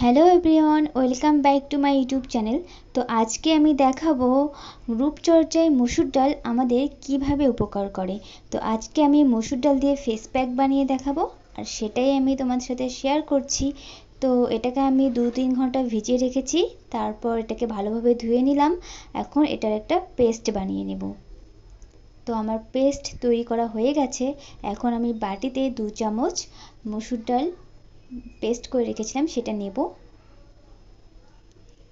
Hello everyone welcome back to my YouTube channel তো আজকে আমি দেখাবো রূপচর্চায় মসুর ডাল আমাদের কীভাবে উপকার করে। তো আজকে আমি মসুর ডাল দিয়ে ফেস প্যাক বানিয়ে দেখাবো, আর সেটাই আমি তোমাদের সাথে শেয়ার করছি। তো এটাকে আমি দু তিন ঘণ্টা ভিজিয়ে রেখেছি, তারপর এটাকে ভালোভাবে ধুয়ে নিলাম। এখন এটার একটা পেস্ট বানিয়ে নেব। তো আমার পেস্ট তৈরি করা হয়ে গেছে। এখন আমি বাটিতে দু চামচ মসুর ডাল পেস্ট করে রেখেছিলাম, সেটা নেব।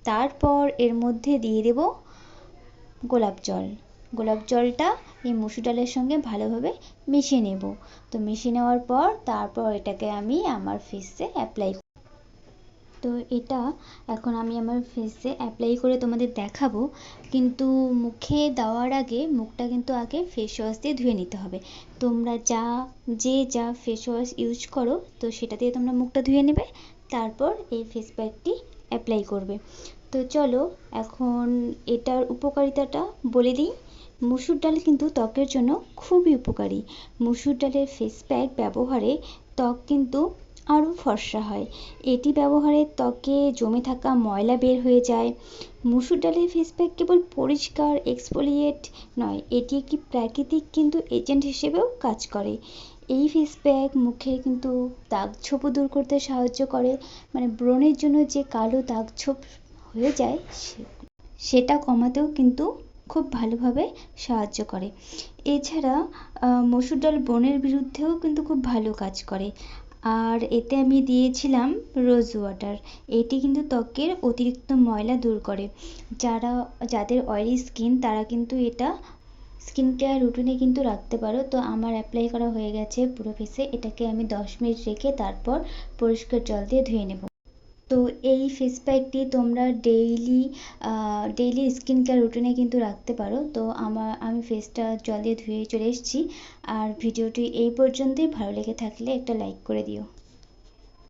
তারপর এর মধ্যে দিয়ে দেব গোলাপ জল। গোলাপ জলটা এই মুসুর ডালের সঙ্গে ভালোভাবে মিশিয়ে নেব। তো মিশিয়ে নেওয়ার পর তারপর এটাকে আমি আমার ফেসে অ্যাপ্লাই তো এটা এখন আমি আমার ফেসে অ্যাপ্লাই করে তোমাদের দেখাবো। কিন্তু মুখে দেওয়ার আগে মুখটা কিন্তু আগে ফেস ওয়াশ দিয়ে ধুয়ে নিতে হবে। তোমরা যা, যে যা ফেস ওয়াশ ইউজ করো, তো সেটা দিয়ে তোমরা মুখটা ধুয়ে নেবে, তারপর এই ফেস প্যাকটি অ্যাপ্লাই করবে। তো চলো, এখন এটার উপকারিতাটা বলে দিই। মুসুর ডাল কিন্তু ত্বকের জন্য খুবই উপকারী। মুসুর ডালের ফেস প্যাক ব্যবহারে ত্বক কিন্তু আরও ফর্সা হয়। এটি ব্যবহারে ত্বকে জমে থাকা ময়লা বের হয়ে যায়। মুসুর ডালের ফেস প্যাক কেবল পরিষ্কার এক্সফোলিয়েট নয়, এটি একটি প্রাকৃতিক কিন্তু এজেন্ট হিসেবেও কাজ করে। এই ফেস প্যাক মুখে কিন্তু দাগ ছোপও দূর করতে সাহায্য করে। মানে ব্রণের জন্য যে কালো দাগ ছোপ হয়ে যায় সেটা কমাতেও কিন্তু খুব ভালোভাবে সাহায্য করে। এছাড়া মসুর ডাল ব্রণের বিরুদ্ধেও কিন্তু খুব ভালো কাজ করে। আর এতে আমি দিয়েছিলাম রোজ ওয়াটার এটি কিন্তু ত্বকের অতিরিক্ত ময়লা দূর করে। যারা, যাদের অয়েলি স্কিন তারা কিন্তু এটা স্কিন কেয়ার রুটিনে কিন্তু রাখতে পারো। তো আমার অ্যাপ্লাই করা হয়ে গেছে পুরো ফেসে এটাকে আমি দশ মিনিট রেখে তারপর পরিষ্কার জল দিয়ে ধুয়ে নেব। তো এই ফেস প্যাকটি তোমরা ডেইলি ডেইলি স্কিন কেয়ার রুটিনে কিন্তু রাখতে পারো। তো আমার, আমি ফেসটা জল দিয়ে ধুয়ে চলে এসেছি। আর ভিডিওটি এই পর্যন্তই। ভালো লেগে থাকলে একটা লাইক করে দিও।